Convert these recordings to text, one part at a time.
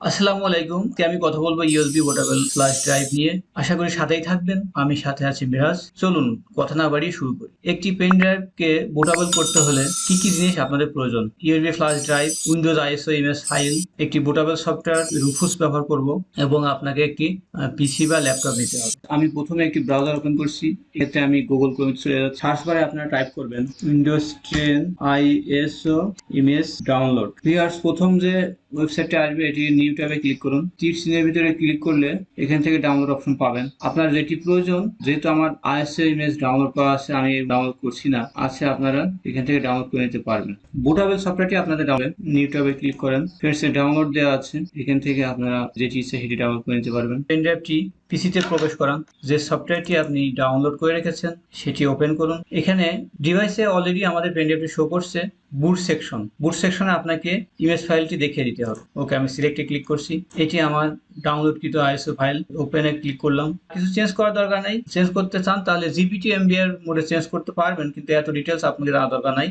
আসসালামু আলাইকুম। আমি কথা বলব ইউএসবি পোর্টেবল ফ্ল্যাশ ড্রাইভ নিয়ে। আশা করি সাথেই থাকবেন। আমি সাথে আছি বিরাজ চলুন, কথা না বাড়িয়ে শুরু করি। একটি পেন ড্রাইভকে বোটাবল করতে হলে কি কি জিনিস আপনাদের প্রয়োজন? USB flash drive Windows ISO image file একটি বোটাবল সফটওয়্যার রুফুস ব্যবহার করব এবং আপনাকে একটি পিসি বা ল্যাপটপ নিতে হবে। আমি প্রথমে একটি ব্রাউজার ওপেন করছি। এতে আমি গুগল ক্রোম চলে যাচ্ছি সার্চ বারে আপনারা টাইপ করবেন Windows ten ISO image download viewers প্রথম যে ওয়েবসাইটটা আসবে, এটি নিউ ট্যাবে ক্লিক করুন। তীর চিহ্নের ভিতরে ক্লিক করলে এখান থেকে ডাউনলোড অপশন পাবেন। আপনার যেটি প্রয়োজন, যেহেতু আমার আইএসএ ইমেজ ডাউনলোড করা আছে, আমি ডাউনলোড করছি না, আছে আপনারা এখান থেকে ডাউনলোড করে নিতে পারবেন। বুটাবেল সফটওয়্যারটি আপনাদের ডাউনলোড নিউ ট্যাবে ক্লিক করেন। ফ্রেন্ডস ডাউনলোড দেওয়া আছে। এখান থেকে আপনারা যেটি ইচ্ছে সেটি ডাউনলোড করে নিতে পারবেন। পেন ড্রাইভটি পিসিতে প্রবেশ করান। যে সফটওয়্যারটি আপনি ডাউনলোড করে রেখেছেন, সেটি ওপেন করুন। এখানে ডিভাইসে অলরেডি আমাদের পেন ড্রাইভটি শো করছে বুট সেকশন বুট সেকশনে আপনাকে ইমেজ ফাইলটি দেখিয়ে দিতে হবে। ওকে, আমি সিলেক্টে ক্লিক করছি। এটি আমার ডাউনলোডকৃত আইএসও ফাইল ওপেনে ক্লিক করলাম। কিছু চেঞ্জ করার দরকার নেই। চেঞ্জ করতে চান, তাহলে জিপিটি এমবিআর মোডে চেঞ্জ করতে পারবেন, কিন্তু এত ডিটেলস আপনাদের দরকার নাই।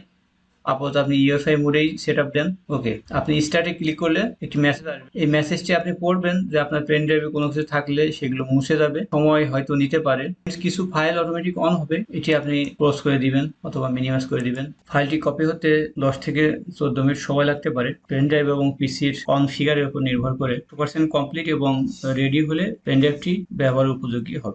আপাতত আপনি ইউএফআই মোডেই সেট আপ দেন। ওকে আপনি স্টার্টে ক্লিক করলে একটি মেসেজ আসবে। এই মেসেজটি আপনি পড়বেন যে আপনার পেন ড্রাইভে কোনো কিছু থাকলে সেগুলো মুছে যাবে। সময় হয়তো নিতে পারে। কিছু ফাইল অটোমেটিক অন হবে, এটি আপনি ক্লোজ করে দিবেন অথবা মিনিমাইজ করে দিবেন। ফাইলটি কপি হতে দশ থেকে চোদ্দ মিনিট সময় লাগতে পারে। পেন ড্রাইভ এবং পিসির কনফিগারের উপর নির্ভর করে। টু পার্সেন্ট কমপ্লিট এবং রেডি হলে পেন ড্রাইভটি ব্যবহার উপযোগী হবে।